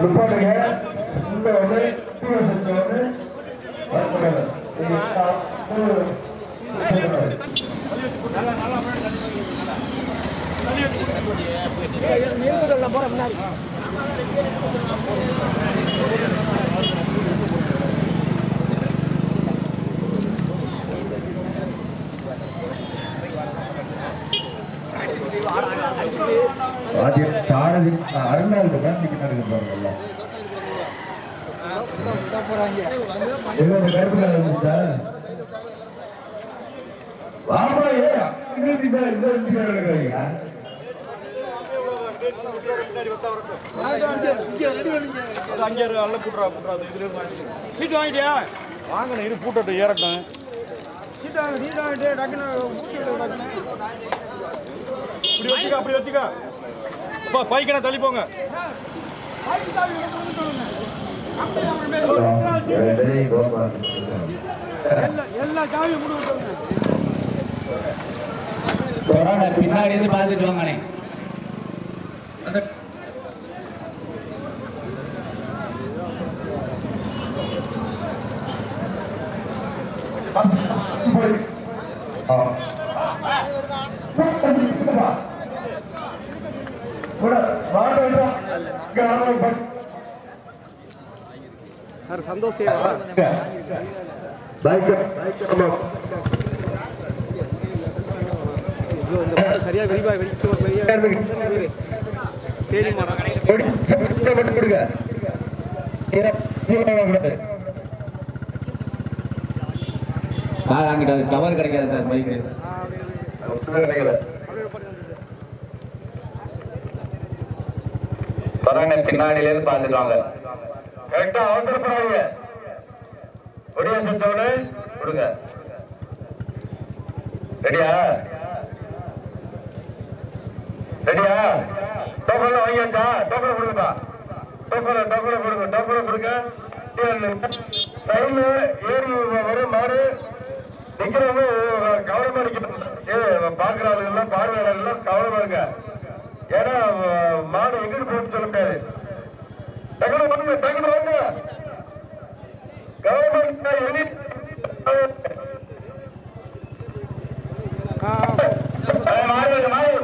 லுப்பாட்டுங்க இந்த வந்து டூ செஞ்சோம். சீட்டு வாங்கிட்டியா வாங்கின இரு பூட்டட்டும் ஏறட்டும் சீட்டு வாங்க சீட்டு வாங்கிட்டு டக்குன்னு இப்படி வச்சுக்க அப்படி வச்சுக்க அப்பா பைக்கனை தள்ளி போங்க எல்லா சாவியும் முடிவு கொரோனா பின்னாடி இருந்து பார்த்துட்டு வாங்கண்ணே. சார் சந்தோஷ் சரியா வெறிவா வெடிச்சு ஒரு பெரிய சரி கொடுங்க. சார் அங்கிட்ட கவர் கிடைக்காது சார் பைக்கு கொரோனா பின்னாடியில இருந்து பார்த்துட்டு வாங்க. கரெக்டா அவசரப்படாதீங்க. ஒடியா செஞ்சவனு கொடுங்க. ரெடியா? ரெடியா? டோக்கன் வாங்கியாச்சா? டோக்கன் கொடுங்கப்பா. டோக்கன் டோக்கன் கொடுங்க டோக்கன் கொடுங்க. சைடுல ஏறி வரும் மாடு. நிக்கிறவங்க கவனமா நிக்கணும். ஏ பாக்குற ஆளுங்கெல்லாம் பார்வையாளர்கள் எல்லாம் கவனமா இருங்க. ஏன்னா மாடு எங்கிட்டு போட்டு சொல்ல முடியாது. டக்குனு பண்ணுங்க டக்குனு பண்ணுங்க கவர்மெண்ட் எழுதி மாறு மாறு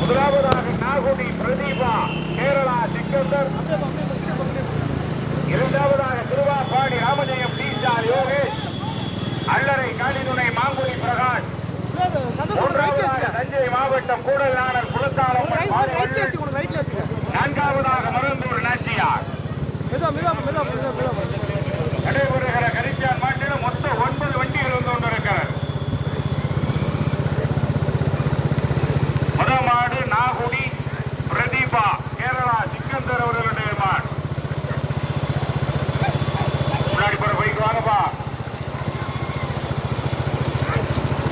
முதலாவதாக நாகுடி பிரதீபா கேரளா சிக்கந்தர் இரண்டாவதாக திருவாப்பாடி ராமஜெயம் டீசார் யோகேஷ் அல்லறை காளிதுணை மாங்குடி பிரகாஷ். மூன்றாவதாக தஞ்சை மாவட்டம் கூடலாளர் குலத்தாளம் நான்காவதாக மருந்தூர் நாச்சியார் நடைபெறுகிற கரிச்சான் மாட்டில் மொத்தம் ஒன்பது வண்டிகள் வந்து கொண்டிருக்கிறது முதல் மாடு நாகுடி பிரதீபா கேரளா சிக்கந்தர் அவர்களுடைய மாடு முன்னாடி போற பைக் வாங்கப்பா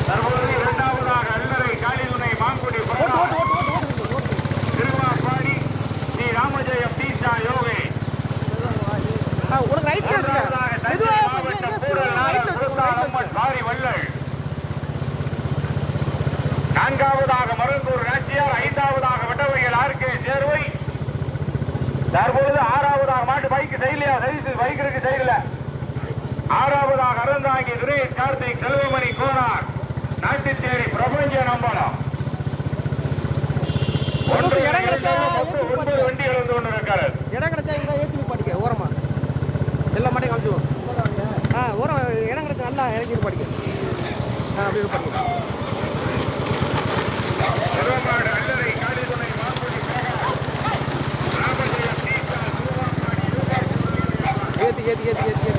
தற்போது இரண்டாவதாக அல்லறை காளிதுணை மாங்குடி பிரகாஷ் திருவாப்பாடி ஸ்ரீ ராமஜெயம் பீசா யோகே மூன்றாவதாக தஞ்சை மாவட்டம் கூடலாளர் குருத்தாளம்மன் பாரி வள்ளல் நான்காவதாக மருந்தூர் நாச்சியார் ஐந்தாவதாக வட்டவையில் ஆர்கே சேர்வை. தற்பொழுது ஆறாவதாக மாட்டு பைக்கு செய்யலையா? சரி பைக் இருக்கு செய்யல. ஆறாவதாக அறந்தாங்கி துரேஷ் கார்த்திக் செல்வமணி கோனார். நாட்டுச்சேரி பிரபஞ்ச நம்பலம். ஒன்று இரண்டு ஒன்பது வண்டிகள் வந்து ஒன்று காமிச்சுவோம் ஆ இடம் கிடைச்சா நல்லா இறங்கி படிக்க. ஆ அப்படி ஏற்றி ஏற்றி ஏற்றி ஏற்றி ஏற்றி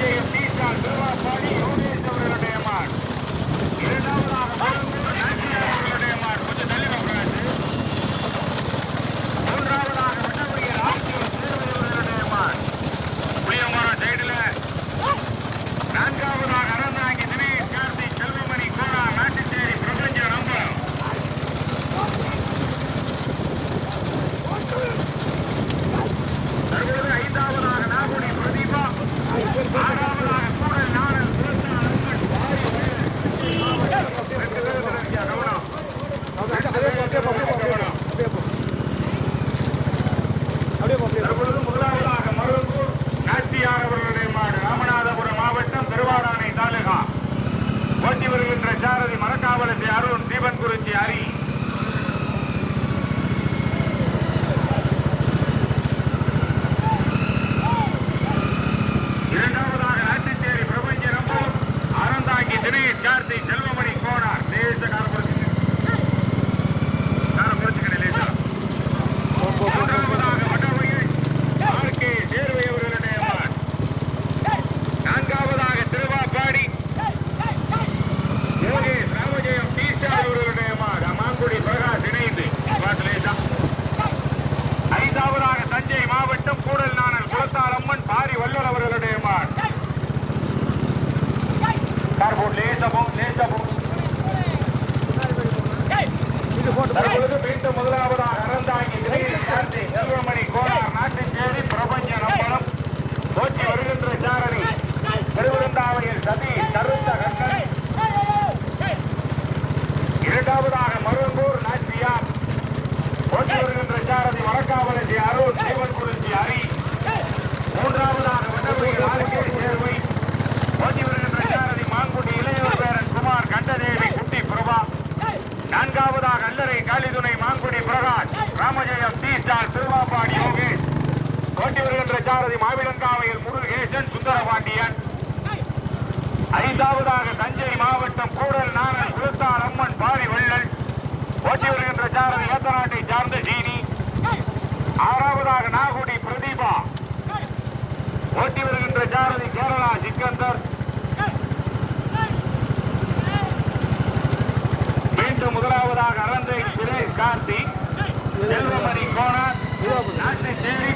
надеюсь, తాలిబాన్ గురించి சாரதி மாவிலங்காவையில் முருகேசன் சுந்தரபாண்டியன். ஐந்தாவதாக தஞ்சை மாவட்டம் கூடல் நாணல் குளத்தார் அம்மன் பாரி வெள்ளல் ஓட்டி வருகின்ற சாரதி ஏத்தநாட்டை சார்ந்த ஜீனி. ஆறாவதாக நாகுடி பிரதீபா. ஓட்டி வருகின்ற சாரதி கேரளா சிக்கந்தர். மீண்டும் முதலாவதாக அரந்தை சுரேஷ் காந்தி செல்வமணி கோனார். நாட்டு சேவை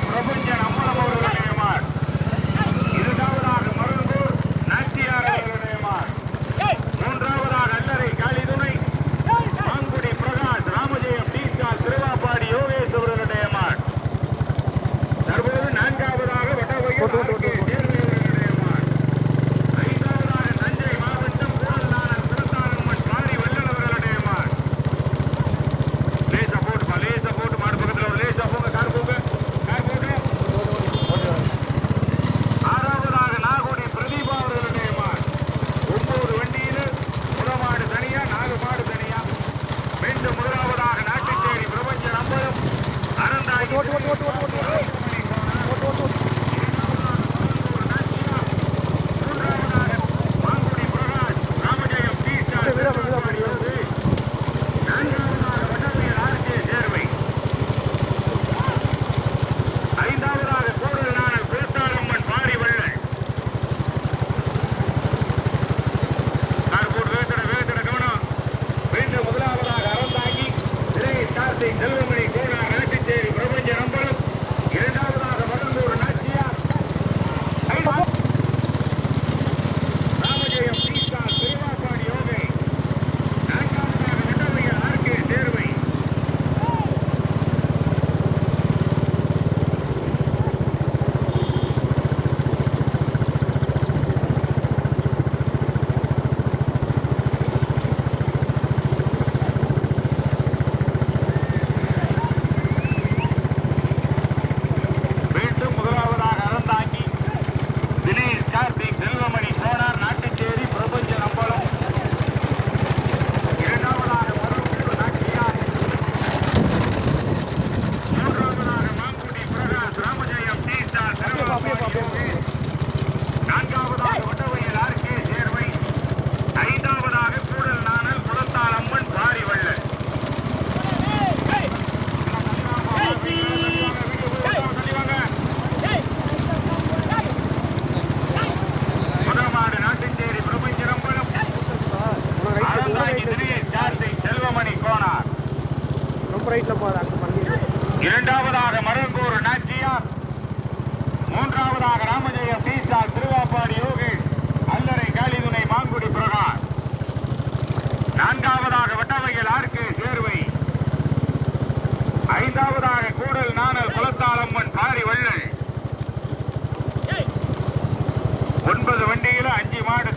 ரைட்ல போறாங்க இரண்டாவதாக மருங்கூர் நாச்சியார் மூன்றாவதாக ராமஜெய சீசா திருவாப்பாடி யோகேஷ் அல்லரை காலிதுணை மாங்குடி பிரகாஷ் நான்காவதாக வட்டவையில் ஆர்கே சேர்வை. ஐந்தாவதாக கூடல் நாணல் குலத்தாளம்மன் பாரி வள்ளல். ஒன்பது வண்டியில் அஞ்சு மாடு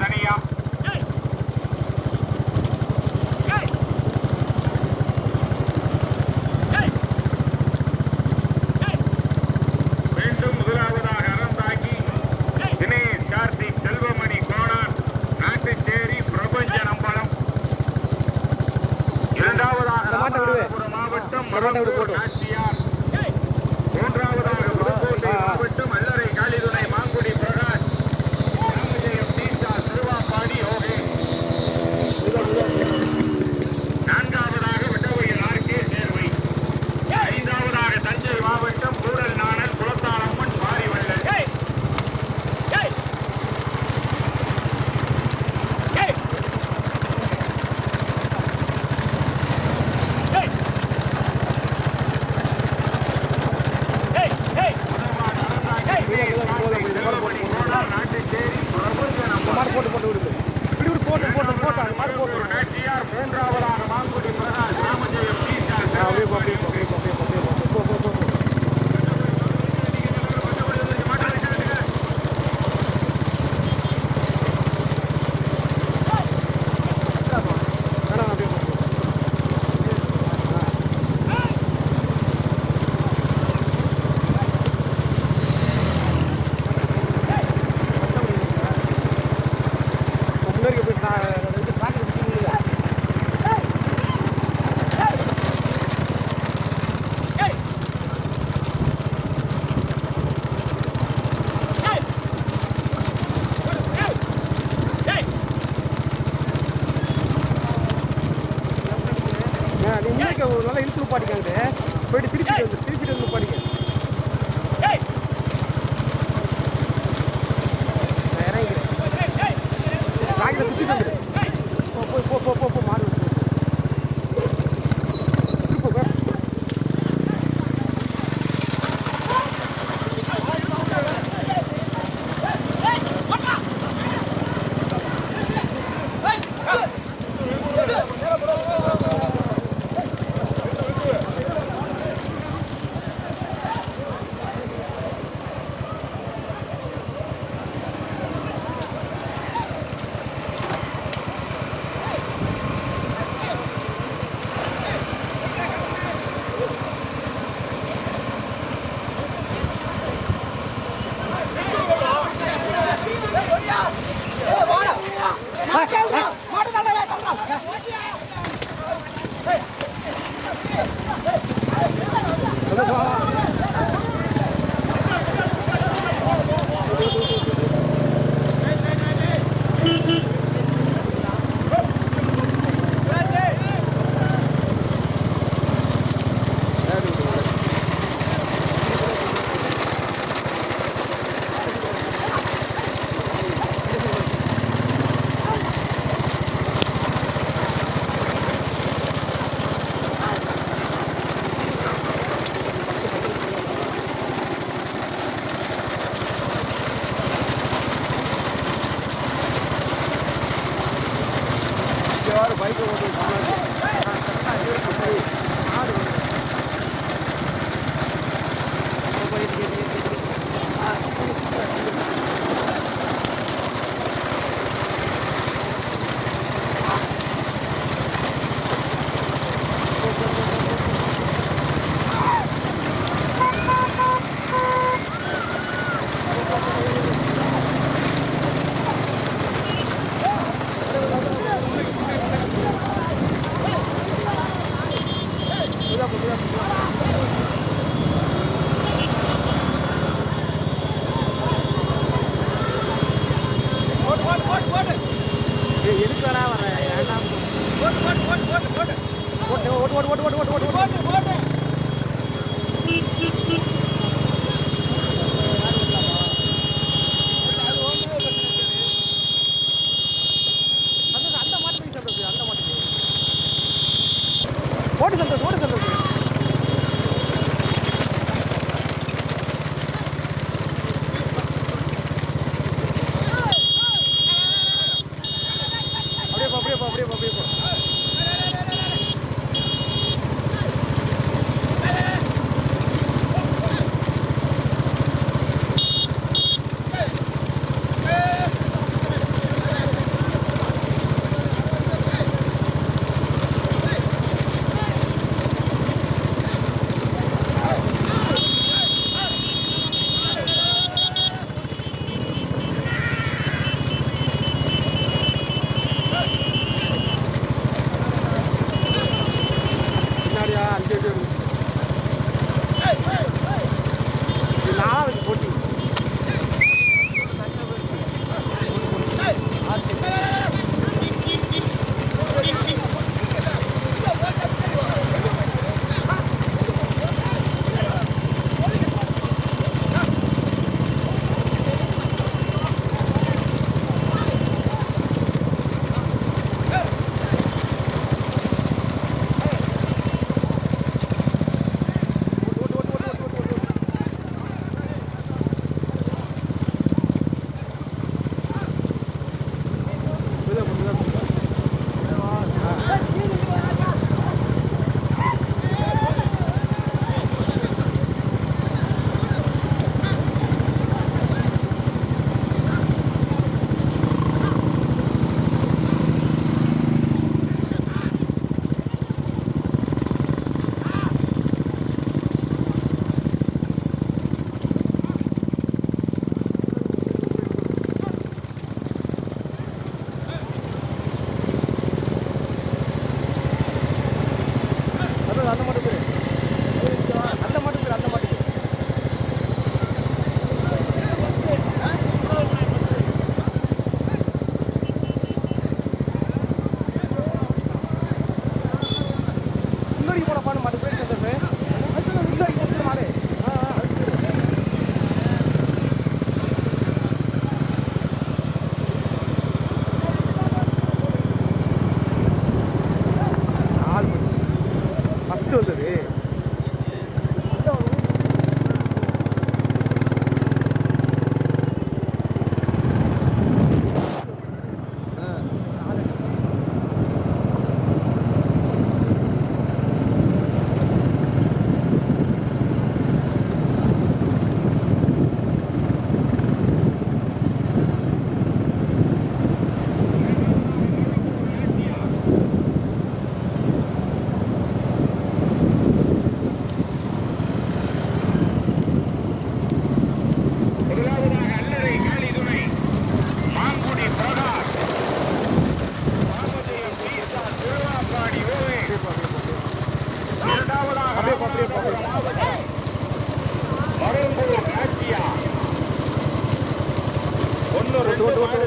会玩的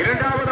இரண்டாவது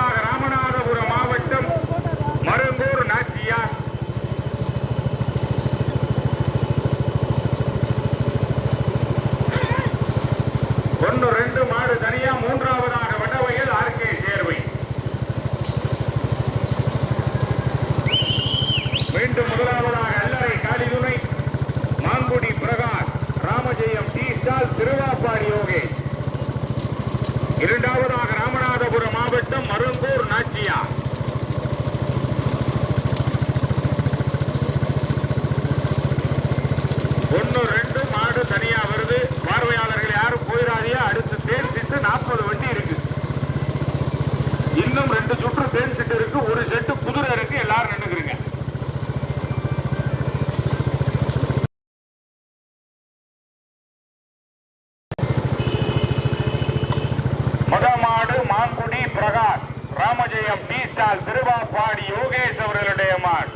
தேன் செட்டு இருக்கு ஒரு செட்டு குதிரை இருக்கு எல்லாரும் நின்றுக்கிறீங்க மதமாடு மாங்குடி பிரகாஷ் ராமஜெயம் திருவாப்பாடி யோகேஷ் மாடு.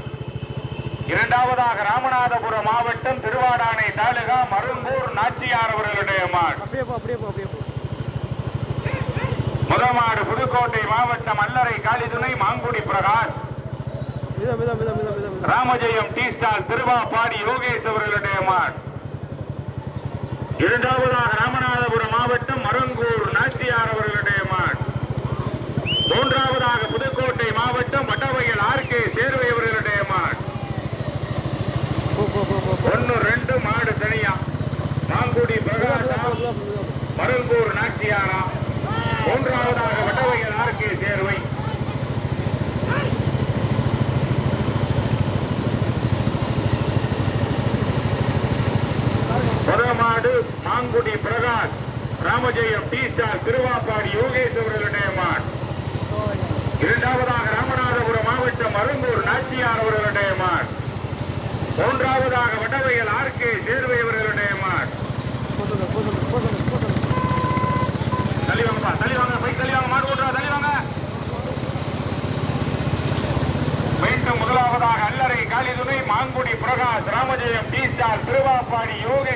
இரண்டாவதாக ராமநாதபுரம் மாவட்டம் திருவாடானை தாலுகா மருங்கூர் நாச்சியார் அவர்களுடைய மாடு. முதமாடு புதுக்கோட்டை மாவட்டம் அல்ல சில்லறை காளிதுணை மாங்குடி பிரகாஷ் ராமஜெயம் டி ஸ்டால் திருவாப்பாடி யோகேஷ் அவர்களுடைய மாட் இரண்டாவதாக ராமநாதபுரம் மாவட்டம் மரங்கூர் மாடு மாங்குடி பிரகாஷ் ராமஜெயம் டி திருவாப்பாடி யோகேஷ் அவர்களுடைய இரண்டாவதாக ராமநாதபுரம் மாவட்டம் அருங்கூர் நாச்சியார் அவர்களுடைய மூன்றாவதாக வடவையில் ஆர் கே சேர்வை அவர்களுடைய மான். தள்ளிவாங்கப்பா முதலாவதாக அல்லறை காளிதுணை மாங்குடி பிரகாஷ் ராமஜெயம் டி திருவாப்பாடி யோகேஷ்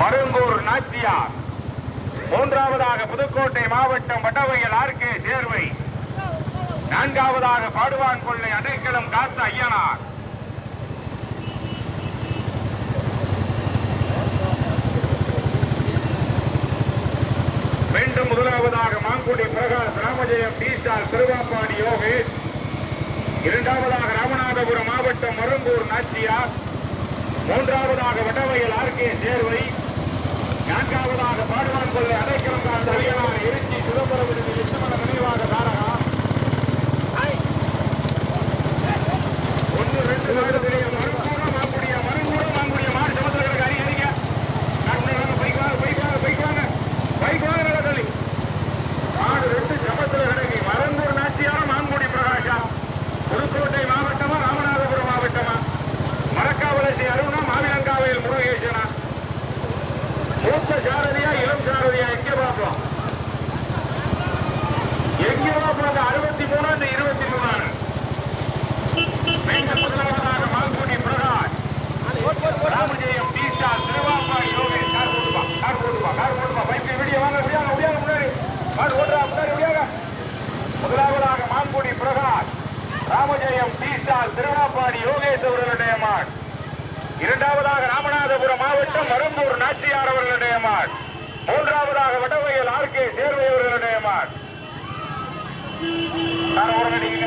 மருங்கூர் நாச்சியார். மூன்றாவதாக புதுக்கோட்டை மாவட்டம் வட்டவையல் ஆர்கே சேர்வை. நான்காவதாக பாடுவான் கொள்ளை அடைக்கலம் காத்த ஐயனார். மீண்டும் முதலாவதாக மாங்குடி பிரகாஷ் ராமஜெயம் டி ஸ்டார் திருவாப்பாடி யோகேஷ். இரண்டாவதாக ராமநாதபுரம் மாவட்டம் மருங்கூர் நாச்சியார் மூன்றாவதாக வடவையல் ஆர்கே சேர்வை. நான்காவதாக பாடுவான் கொள்ளை அடைக்கலம் காத்த அரியலான இருச்சி சிதம்பரம் விருது எட்டுமண நினைவாக தாரகா. ஒன்று ரெண்டு நாலு பெரிய மருங்கூட மாங்குடிய மருங்கூட மாங்குடிய மாடு சமத்துல கிடக்கு அடி அடிங்க நாட்டு பைக் வாங்க பைக் வாங்க பைக் வாங்க பைக் வாங்க நல்லா தள்ளி மாடு ரெண்டு சமத்துல கிடக்கு மருங்கூர் நாச்சியார மாங்குடி பிரகாஷா புதுக்கோட்டை மாவட்டமா ராமநாதபுரம் மாவட்டமா மரக்காவலசி அருணா மாவிலங்காவையில் முருகேசனா மூத்த சாரதியா இளம் சாரதியா எங்க பார்ப்போம் எங்க பார்ப்போம் அறுபத்தி மூணு அந்த இருபத்தி மூணு மீண்டும் முதலாவதாக மால்குடி பிரகாஷ் ராமஜெயம் பீசா திருவாப்பாடி யோகேஷ் கார் போட்டுப்பா கார் போட்டுப்பா கார் போட்டுப்பா பைக் விடிய வாங்க விடியாங்க விடியாங்க முன்னாடி கார் ஓட்டுறா முன்னாடி விடியாங்க முதலாவதாக மால்குடி பிரகாஷ் ராமஜெயம் பீசா திருவாப்பாடி யோகேஷ் அவர்களுடைய மாட் இரண்டாவதாக ராமநாதபுரம் மாவட்டம் மருந்தூர் நாச்சியார் அவர்களுடைய மாட் மூன்றாவதாக வடவையல் ஆர்கே சேர்வை அவர்களுடைய மாட் காரை ஓரங்க நீங்க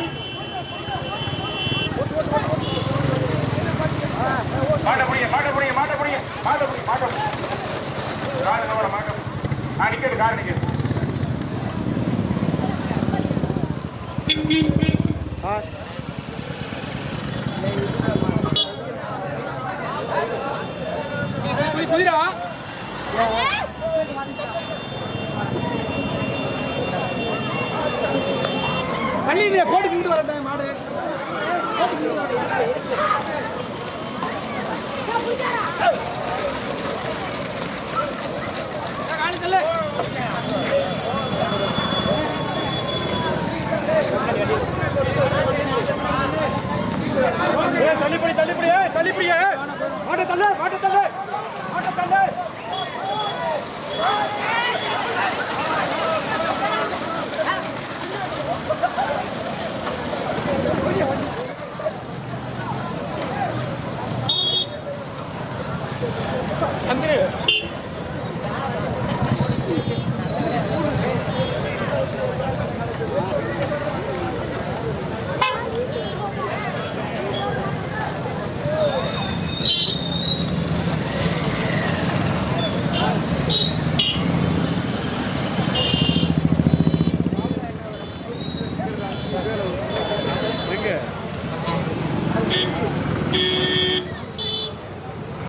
மாட்ட புடிங்க மாட்ட புடிங்க மாட்ட புடிங்க மாட்ட புடிங்க மாட்ட புடிங்க காரு கவலை மாட்ட ஆ நிக்கட்டு தள்ளி கிண்டு வரட்டேன்